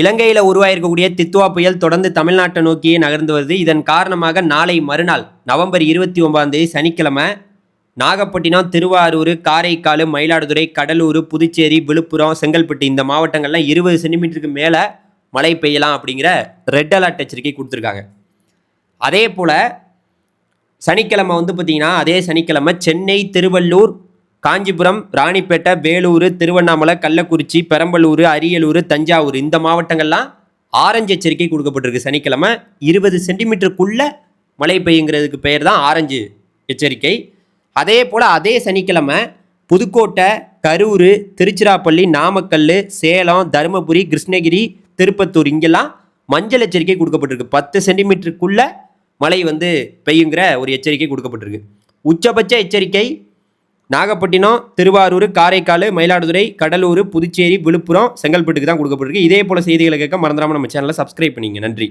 இலங்கையில் உருவாயிருக்கக்கூடிய தித்துவா புயல் தொடர்ந்து தமிழ்நாட்டை நோக்கியே நகர்ந்து வருது. இதன் காரணமாக நாளை மறுநாள் நவம்பர் இருபத்தி ஒன்பதாம் தேதி சனிக்கிழமை நாகப்பட்டினம் திருவாரூர் காரைக்கால் மயிலாடுதுறை கடலூர் புதுச்சேரி விழுப்புரம் செங்கல்பட்டு இந்த மாவட்டங்கள்லாம் இருபது சென்டிமீட்டருக்கு மேலே மழை பெய்யலாம் அப்படிங்கிற ரெட் அலர்ட் எச்சரிக்கை கொடுத்துருக்காங்க. அதே போல் சனிக்கிழமை வந்து பார்த்திங்கன்னா அதே சனிக்கிழமை சென்னை திருவள்ளூர் காஞ்சிபுரம் ராணிப்பேட்டை வேலூர் திருவண்ணாமலை கள்ளக்குறிச்சி பெரம்பலூர் அரியலூர் தஞ்சாவூர் இந்த மாவட்டங்கள்லாம் ஆரஞ்சு எச்சரிக்கை கொடுக்கப்பட்டிருக்கு சனிக்கிழமை. இருபது சென்டிமீட்டருக்குள்ள மழை பெய்யுங்கிறதுக்கு பெயர் தான் ஆரஞ்சு எச்சரிக்கை. அதே போல் அதே சனிக்கிழமை புதுக்கோட்டை கரூர் திருச்சிராப்பள்ளி நாமக்கல் சேலம் தருமபுரி கிருஷ்ணகிரி திருப்பத்தூர் இங்கெல்லாம் மஞ்சள் எச்சரிக்கை கொடுக்கப்பட்டிருக்கு. பத்து சென்டிமீட்டருக்குள்ள மழை வந்து பெய்யுங்கிற ஒரு எச்சரிக்கை கொடுக்கப்பட்டிருக்கு. உச்சபட்ச எச்சரிக்கை நாகப்பட்டினம் திருவாரூர் காரைக்கால் மயிலாடுதுறை கடலூர் புதுச்சேரி விழுப்புரம் செங்கல்பட்டுக்கு தான் கொடுக்கப்பட்டிருக்கு. இதே போல் செய்திகளை கேட்க மறந்துடாமல் நம்ம சேனலை சப்ஸ்கிரைப் பண்ணிங்க. நன்றி.